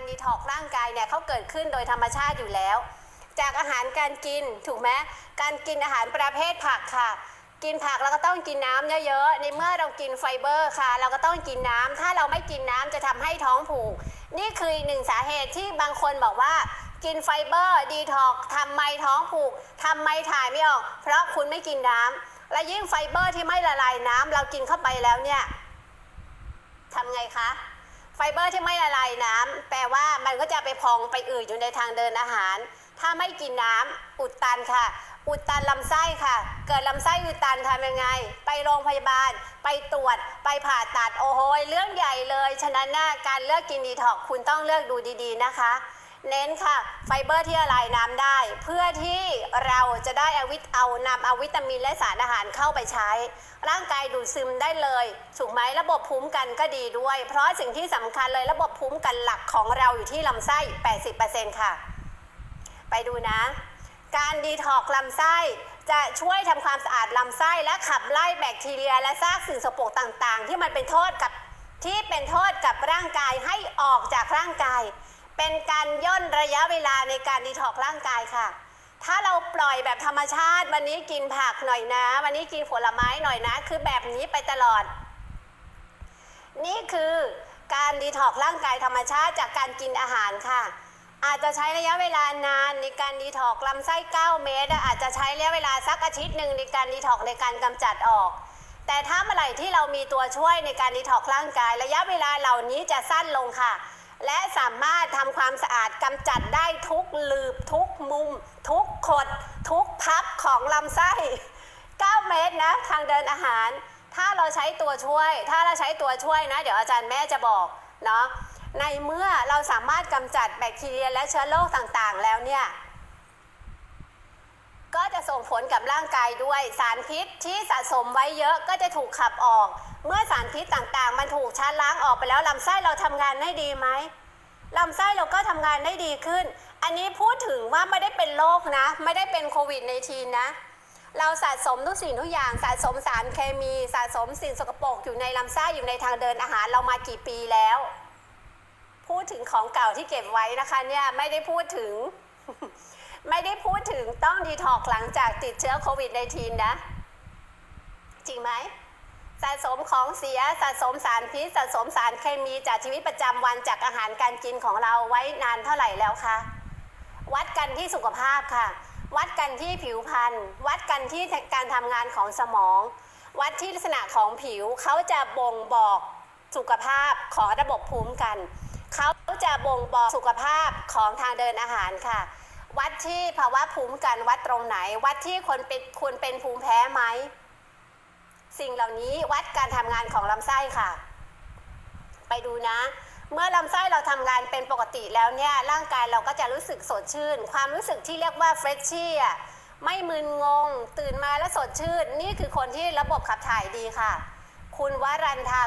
การดีท็อกร่างกายเนี่ยเขาเกิดขึ้นโดยธรรมชาติอยู่แล้ว จากอาหารการกินถูกไหมการกินอาหารประเภทผักค่ะ กินผักเราก็ต้องกินน้ำเยอะๆในเมื่อเรากินไฟเบอร์ค่ะ เราก็ต้องกินน้ำถ้าเราไม่กินน้ำจะทำให้ท้องผูก นี่คืออีกหนึ่งสาเหตุที่บางคนบอกว่ากินไฟเบอร์ดีท็อกทำไมท้องผูกทำไมถ่ายไม่ออก เพราะคุณไม่กินน้ำและยิ่งไฟเบอร์ที่ไม่ละลายน้ำเรากินเข้าไปแล้วเนี่ยทำไงคะ ฟเบอร์ที่ไม่ละลายน้ำแปลว่ามันก็จะไปพองไปอืดอยู่ในทางเดินอาหาร ถ้าไม่กินน้ำอุดตันค่ะ อุดตันลำไส้ค่ะ เกิดลำไส้อุดตันทำยังไง ไปโรงพยาบาล ไปตรวจ ไปผ่าตัดโอ้โหเรื่องใหญ่เลย ฉะนั้นนะการเลือกกินดีท็อกคุณต้องเลือกดูดีๆนะคะ เน้นค่ะ ไฟเบอร์ที่ละลายน้ำได้ เพื่อที่เราจะได้เอาวิตเอานำเอาวิตามินและสารอาหารเข้าไปใช้ ร่างกายดูดซึมได้เลยถูกไหมระบบภูมิกันก็ดีด้วย เพราะสิ่งที่สำคัญเลยระบบภูมิกันหลักของเราอยู่ที่ลำไส้ 80%ค่ะ ไปดูนะ การดีท็อกลำไส้จะช่วยทำความสะอาดลำไส้และขับไล่แบคทีเรีย และซากสิ่งสกปรกต่างๆ ที่มันเป็นโทษกับที่เป็นโทษกับร่างกายให้ออกจากร่างกาย เป็นการย่นระยะเวลาในการดีท็อกร่างกายค่ะ ถ้าเราปล่อยแบบธรรมชาติ วันนี้กินผักหน่อยนะ วันนี้กินผลไม้หน่อยนะ คือแบบนี้ไปตลอด นี่คือการดีท็อกร่างกายธรรมชาติจากการกินอาหารค่ะ อาจจะใช้ระยะเวลานานในการดีท็อกลำไส้ 9 เมตร อาจจะใช้ระยะเวลาสักอาทิตย์หนึ่งในการดีท็อกในการกำจัดออกแต่ถ้าเมื่อไหร่ที่เรามีตัวช่วยในการดีท็อกร่างกาย ระยะเวลาเหล่านี้จะสั้นลงค่ะ และสามารถทำความสะอาดกำจัดได้ทุกหลืบทุกมุม ทุกขด ทุกพับของลำไส้ 9 เมตรนะทางเดินอาหาร ถ้าเราใช้ตัวช่วย ถ้าเราใช้ตัวช่วยนะ เดี๋ยวอาจารย์แม่จะบอกเนาะในเมื่อเราสามารถกำจัดแบคทีเรียและเชื้อโรคต่างๆ แล้วเนี่ย ก็จะส่งผลกับร่างกายด้วยสารพิษที่สะสมไว้เยอะก็จะถูกขับออก เมื่อสารพิษต่างๆ มันถูกชาล้างออกไปแล้วลำไส้เราทำงานได้ดีไหมลำไส้เราก็ทำงานได้ดีขึ้น อันนี้พูดถึงว่าไม่ได้เป็นโรคนะ ไม่ได้เป็นโควิดในทีนะ เราสะสมทุกสิ่งทุกอย่างสะสมสารเคมีสะสมสิ่งสกปรกอยู่ในลำไส้อยู่ในทางเดินอาหารเรามากี่ปีแล้ว พูดถึงของเก่าที่เก็บไว้นะคะเนี่ยไม่ได้พูดถึง ไม่ได้พูดถึงต้องดีท็อกหลังจากติดเชื้อโควิด -19 นะ จริงไหมสะสมของเสียสะสมสารพิษสะสมสารเคมีจากชีวิตประจำวันจากอาหารการกินของเราไว้นานเท่าไหร่แล้วคะ วัดกันที่สุขภาพค่ะ วัดกันที่ผิวพรรณวัดกันที่การทำงานของสมอง วัดที่ลักษณะของผิวเขาจะบ่งบอกสุขภาพของระบบภูมิกันเขาจะบ่งบอกสุขภาพของทางเดินอาหารค่ะ วัดที่ภาวะภูมิกันวัดตรงไหน วัดที่คนเป็นคุณเป็นภูมิแพ้ไหม สิ่งเหล่านี้วัดการทำงานของลำไส้ค่ะ ไปดูนะ เมื่อลำไส้เราทำงานเป็นปกติแล้วเนี่ยร่างกายเราก็จะรู้สึกสดชื่น ความรู้สึกที่เรียกว่าเฟรชชี่อะไม่มึนงง ตื่นมาแล้วสดชื่น นี่คือคนที่ระบบขับถ่ายดีค่ะ คุณวรันทา